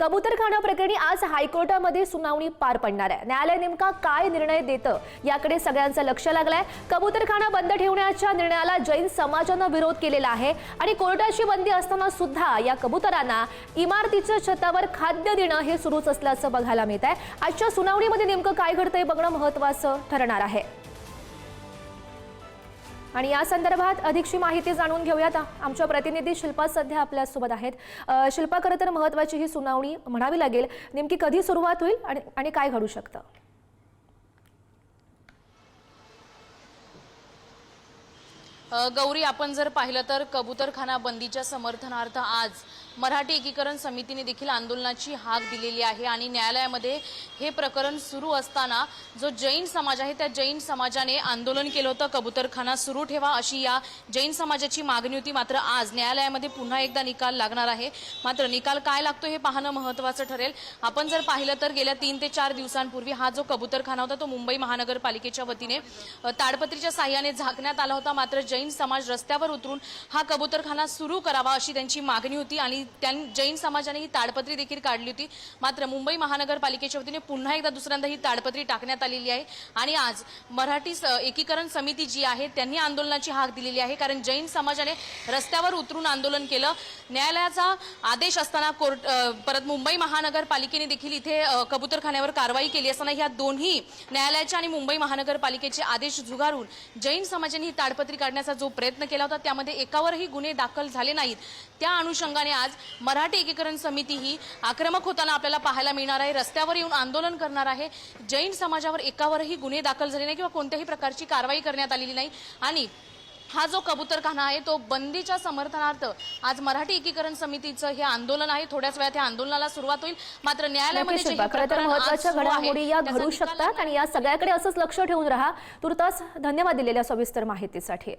कबूतरखाना प्रकरणी आज हायकोर्टामध्ये सुनावणी पार पडणार आहे. न्यायालय नेमका काय निर्णय देतं याकडे सगळ्यांचं लक्ष लागलंय. कबूतरखाना बंद ठेवण्याच्या निर्णयाला जैन समाजानं विरोध केलेला आहे आणि कोर्टाची बंदी असताना सुद्धा या कबुतरांना इमारतीच्या छतावर खाद्य देणं हे सुरूच असल्याचं बघायला मिळत आहे आजच्या सुनावणीमध्ये नेमकं काय घडतंय बघणं महत्वाचं ठरणार आहे. आणि या संदर्भात अधिकची माहिती जाणून घेऊयात. आमच्या प्रतिनिधी शिल्पा सध्या आपल्यासोबत आहेत. शिल्पा खरं तर महत्वाची ही सुनावणी म्हणावी लागेल. नेमकी कधी सुरुवात होईल आणि आणि काय घडू शकतं? गौरी आपण जर पाहिलं तर कबूतरखाना बंदीच्या समर्थनार्थ आज मराठी एकीकरण समितीने देखील आंदोलनाची हाक दिलेली आहे आणि न्यायालयामध्ये हे प्रकरण सुरू असताना जो जैन समाज आहे त्या जैन समाजाने आंदोलन केलं होतं. कबूतरखाना सुरू ठेवा अशी या जैन समाजाची मागणी होती. मात्र आज न्यायालयामध्ये पुन्हा एकदा निकाल लागणार आहे. मात्र निकाल काय लागतो हे पाहणं महत्त्वाचं ठरेल. आपण जर पाहिलं तर गेल्या तीन ते चार दिवसांपूर्वी हा जो कबूतरखाना होता तो मुंबई महानगरपालिकेच्या वतीने ताडपत्रीच्या साह्याने झाकण्यात आला होता. मात्र जैन जैन समाज रस्त्यावर उतरून हा कबूतरखाना सुरू करावा अशी त्यांची मागणी होती आणि त्यां जैन समाजाने ही ताडपत्री देखील काढली होती. मात्र मुंबई महानगरपालिकेच्या वतीने पुन्हा एकदा दुसऱ्यांदा ही ताडपत्री टाकण्यात आलेली आहे आणि आज मराठी स- एकीकरण समिती जी आहे त्यांनी आंदोलनाची हाक दिलेली आहे कारण जैन समाजाने रस्त्यावर उतरून आंदोलन केलं. न्यायालयाचा आदेश असताना कोर्ट परत मुंबई महानगरपालिकेने देखील इथे कबूतरखान्यावर कारवाई केली असताना ह्या दोन्ही न्यायालयाच्या आणि मुंबई महानगरपालिकेचे आदेश झुगारून जैन समाजाने ही ताडपत्री काढण्याचा जो प्रयत्न केला होता त्यामध्ये एकावरही गुन्हे दाखल झाले नाहीत. त्या अनुषंगाने आज मराठी एकीकरण समिती ही आक्रमक होताना आपल्याला पाहायला मिळणार आहे. रस्त्यावर येऊन आंदोलन करणार आहे. जैन समाजावर एकावरही गुन्हे दाखल झाले नाही किंवा कोणत्याही प्रकारची कारवाई करण्यात आलेली नाही. आणि हा जो कबूतरखाना आहे तो बंदीच्या समर्थनार्थ आज मराठी एकीकरण समितीचं हे आंदोलन आहे. थोड्याच वेळात या आंदोलनाला सुरुवात होईल. मात्र न्यायालयामध्ये महत्त्वाच्या घडामोडी या घडू शकतात आणि या सगळ्याकडे असंच लक्ष ठेवून राहा. तुर्तास धन्यवाद दिलेल्या सविस्तर माहितीसाठी.